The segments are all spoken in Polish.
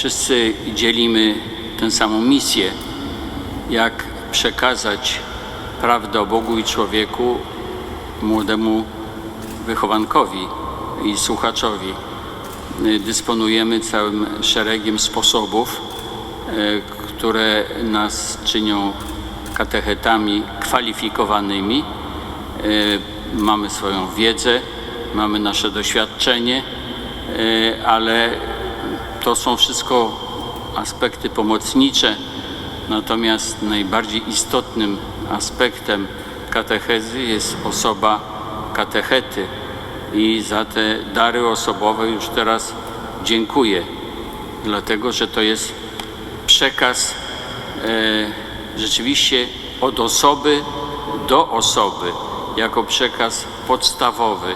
wszyscy dzielimy tę samą misję, jak przekazać prawdę o Bogu i człowieku młodemu wychowankowi i słuchaczowi. Dysponujemy całym szeregiem sposobów, y, które nas czynią katechetami kwalifikowanymi. Y, Mamy swoją wiedzę, mamy nasze doświadczenie, y, ale to są wszystko aspekty pomocnicze, natomiast najbardziej istotnym aspektem katechezy jest osoba katechety i za te dary osobowe już teraz dziękuję, dlatego że to jest przekaz e, rzeczywiście od osoby do osoby, jako przekaz podstawowy.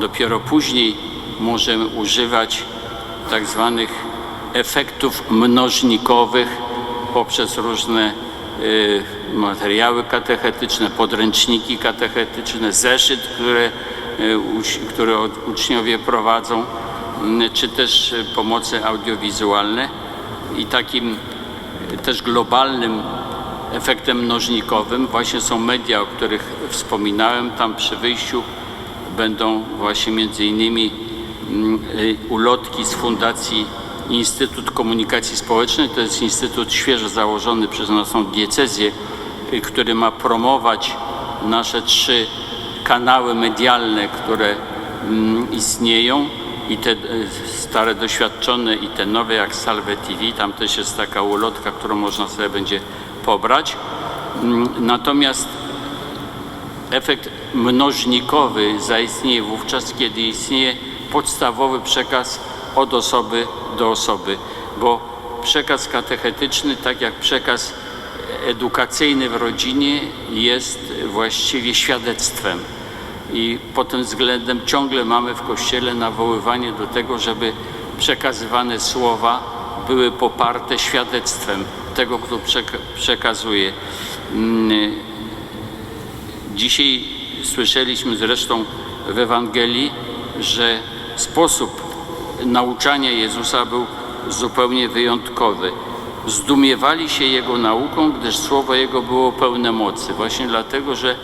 Dopiero później możemy używać tak zwanych efektów mnożnikowych poprzez różne y, materiały katechetyczne, podręczniki katechetyczne, zeszyt, które, y, które uczniowie prowadzą, y, czy też pomoce audiowizualne. I takim y, też globalnym efektem mnożnikowym właśnie są media, o których wspominałem. Tam przy wyjściu będą właśnie między innymi mm, ulotki z Fundacji Instytut Komunikacji Społecznej. To jest instytut świeżo założony przez naszą diecezję, y, który ma promować nasze trzy kanały medialne, które mm, istnieją i te y, stare, doświadczone i te nowe jak Salve TV. Tam też jest taka ulotka, którą można sobie będzie pobrać. Mm, Natomiast efekt mnożnikowy zaistnieje wówczas, kiedy istnieje podstawowy przekaz od osoby do osoby, bo przekaz katechetyczny, tak jak przekaz edukacyjny w rodzinie, jest właściwie świadectwem. I pod tym względem ciągle mamy w Kościele nawoływanie do tego, żeby przekazywane słowa były poparte świadectwem tego, kto przeka- przekazuje. Mm, Dzisiaj słyszeliśmy zresztą w Ewangelii, że sposób nauczania Jezusa był zupełnie wyjątkowy. Zdumiewali się Jego nauką, gdyż słowo Jego było pełne mocy. Właśnie dlatego, że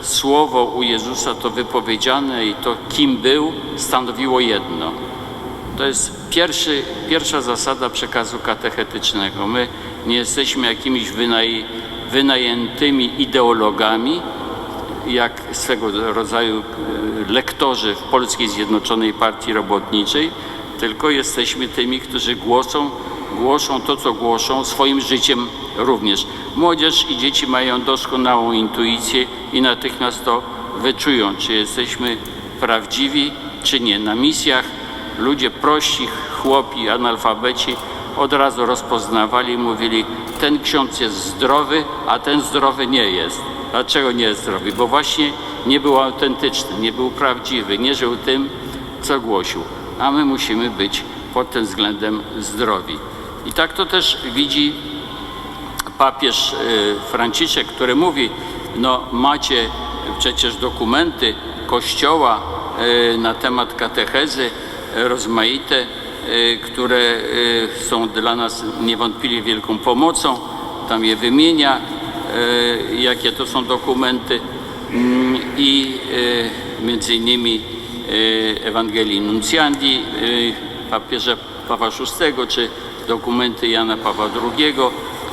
słowo u Jezusa to wypowiedziane i to kim był stanowiło jedno. To jest pierwszy, pierwsza zasada przekazu katechetycznego. My nie jesteśmy jakimiś wynaj, wynajętymi ideologami, jak swego rodzaju e, lektorzy w Polskiej Zjednoczonej Partii Robotniczej, tylko jesteśmy tymi, którzy głoszą, głoszą to, co głoszą, swoim życiem również. Młodzież i dzieci mają doskonałą intuicję i natychmiast to wyczują, czy jesteśmy prawdziwi, czy nie. Na misjach ludzie prości, chłopi, analfabeci od razu rozpoznawali i mówili, ten ksiądz jest zdrowy, a ten zdrowy nie jest. Dlaczego nie zdrowy? Bo właśnie nie był autentyczny, nie był prawdziwy, nie żył tym, co głosił. A my musimy być pod tym względem zdrowi. I tak to też widzi papież y, Franciszek, który mówi, no macie przecież dokumenty Kościoła y, na temat katechezy rozmaite, y, które są dla nas niewątpliwie wielką pomocą. Tam je wymienia, jakie to są dokumenty Mm, i y, między innymi y, Ewangelii Nuncjandi papieża Pawła VI, czy dokumenty Jana Pawła II.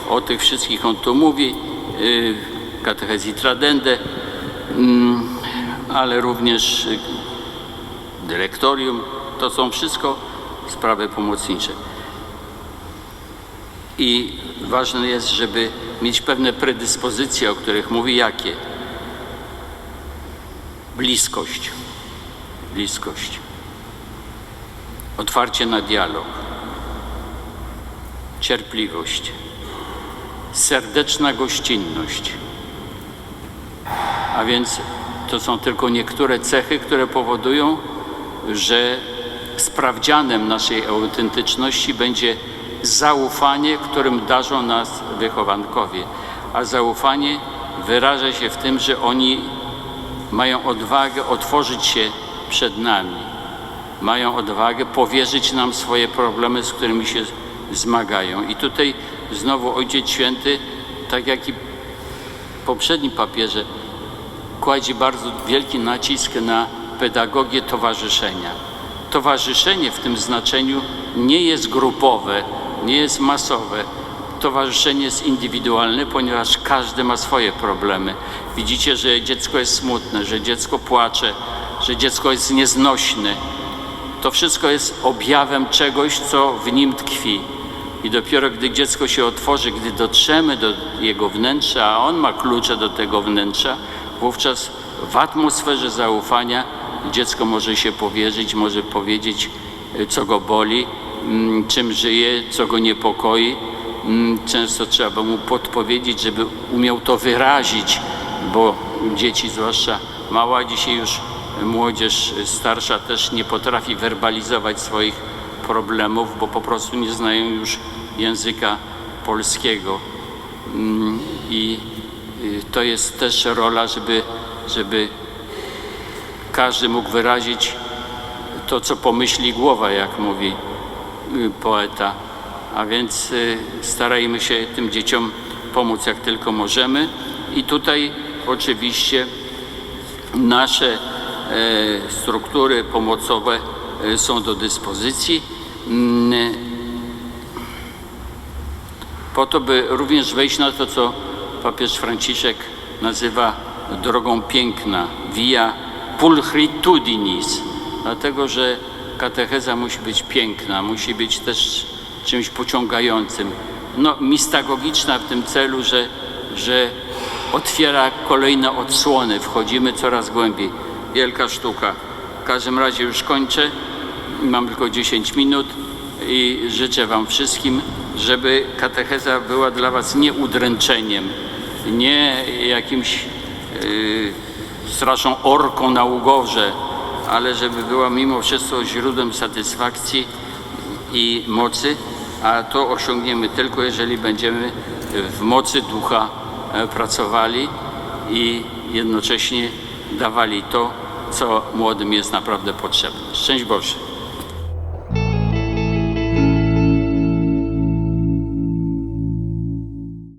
O tych wszystkich on tu mówi, katechezji Tradende, mm, ale również dyrektorium. To są wszystko sprawy pomocnicze. I ważne jest, żeby mieć pewne predyspozycje, o których mówi, jakie? Bliskość. Bliskość. Otwarcie na dialog. Cierpliwość. Serdeczna gościnność. A więc to są tylko niektóre cechy, które powodują, że sprawdzianem naszej autentyczności będzie zaufanie, którym darzą nas wychowankowie. A zaufanie wyraża się w tym, że oni mają odwagę otworzyć się przed nami. Mają odwagę powierzyć nam swoje problemy, z którymi się zmagają. I tutaj znowu Ojciec Święty, tak jak i poprzedni papieże, kładzie bardzo wielki nacisk na pedagogię towarzyszenia. Towarzyszenie w tym znaczeniu nie jest grupowe, nie jest masowe. Towarzyszenie jest indywidualne, ponieważ każdy ma swoje problemy. Widzicie, że dziecko jest smutne, że dziecko płacze, że dziecko jest nieznośne. To wszystko jest objawem czegoś, co w nim tkwi. I dopiero gdy dziecko się otworzy, gdy dotrzemy do jego wnętrza, a on ma klucze do tego wnętrza, wówczas w atmosferze zaufania dziecko może się powierzyć, może powiedzieć, y, co go boli, czym żyje, co go niepokoi. Mm, Często trzeba mu podpowiedzieć, żeby umiał to wyrazić, bo dzieci, zwłaszcza mała, dzisiaj już młodzież starsza też nie potrafi werbalizować swoich problemów, bo po prostu nie znają już języka polskiego. Mm, I y, to jest też rola, żeby, żeby każdy mógł wyrazić to, co pomyśli głowa, jak mówi y, poeta. A więc y, starajmy się tym dzieciom pomóc jak tylko możemy. I tutaj oczywiście nasze e, struktury pomocowe e, są do dyspozycji mm, po to, by również wejść na to, co papież Franciszek nazywa drogą piękna, via pulchritudinis, dlatego że katecheza musi być piękna, musi być też czymś pociągającym. No, mistagogiczna w tym celu, że, że otwiera kolejne odsłony, wchodzimy coraz głębiej. Wielka sztuka. W każdym razie już kończę, mam tylko 10 minut i życzę Wam wszystkim, żeby katecheza była dla Was nie udręczeniem, nie jakimś yy, straszną orką na ugorze, ale żeby była mimo wszystko źródłem satysfakcji i mocy, a to osiągniemy tylko, jeżeli będziemy w mocy ducha e, pracowali i jednocześnie dawali to, co młodym jest naprawdę potrzebne. Szczęść Boże.